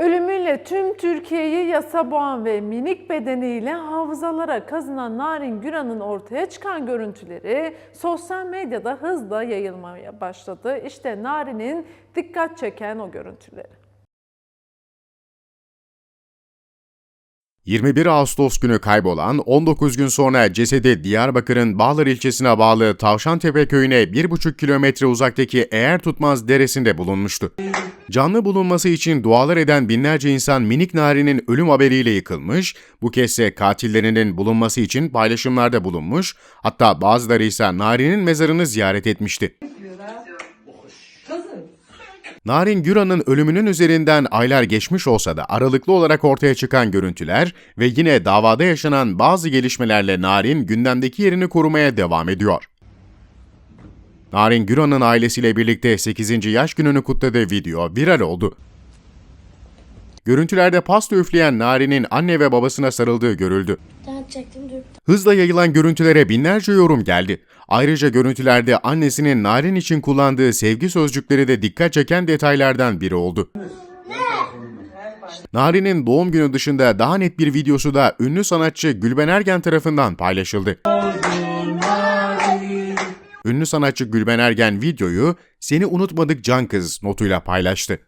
Ölümüyle tüm Türkiye'yi yasa boğan ve minik bedeniyle hafızalara kazınan Narin Güran'ın ortaya çıkan görüntüleri sosyal medyada hızla yayılmaya başladı. İşte Narin'in dikkat çeken o görüntüleri. 21 Ağustos günü kaybolan 19 gün sonra cesedi Diyarbakır'ın Bağlar ilçesine bağlı Tavşantepe köyüne 1,5 kilometre uzaktaki Eğer Tutmaz deresinde bulunmuştu. Canlı bulunması için dualar eden binlerce insan minik Nari'nin ölüm haberiyle yıkılmış, bu kezde katillerinin bulunması için paylaşımlarda bulunmuş, hatta bazıları ise Nari'nin mezarını ziyaret etmişti. Narin Güran'ın ölümünün üzerinden aylar geçmiş olsa da aralıklı olarak ortaya çıkan görüntüler ve yine davada yaşanan bazı gelişmelerle Narin gündemdeki yerini korumaya devam ediyor. Narin Güran'ın ailesiyle birlikte 8. yaş gününü kutladığı video viral oldu. Görüntülerde pasta üfleyen Narin'in anne ve babasına sarıldığı görüldü. Hızla yayılan görüntülere binlerce yorum geldi. Ayrıca görüntülerde annesinin Narin için kullandığı sevgi sözcükleri de dikkat çeken detaylardan biri oldu. Narin'in doğum günü dışında daha net bir videosu da ünlü sanatçı Gülben Ergen tarafından paylaşıldı. Ünlü sanatçı Gülben Ergen videoyu "Seni unutmadık can kız" notuyla paylaştı.